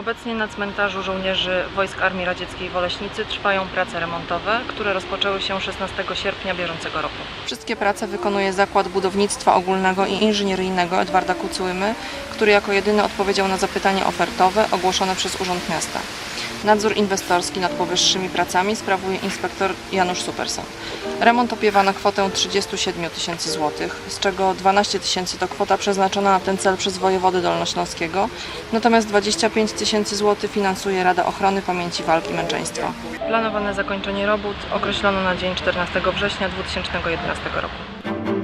Obecnie na cmentarzu żołnierzy wojsk Armii Radzieckiej w Oleśnicy trwają prace remontowe, które rozpoczęły się 16 sierpnia bieżącego roku. Wszystkie prace wykonuje Zakład Budownictwa Ogólnego i Inżynieryjnego Edwarda Kucyłymy, który jako jedyny odpowiedział na zapytanie ofertowe ogłoszone przez Urząd Miasta. Nadzór inwestorski nad powyższymi pracami sprawuje inspektor Janusz Superson. Remont opiewa na kwotę 37 tysięcy złotych, z czego 12 tysięcy to kwota przeznaczona na ten cel przez wojewodę dolnośląskiego, natomiast 25 tysięcy złotych finansuje Rada Ochrony Pamięci Walki Męczeństwa. Planowane zakończenie robót określono na dzień 14 września 2011 roku.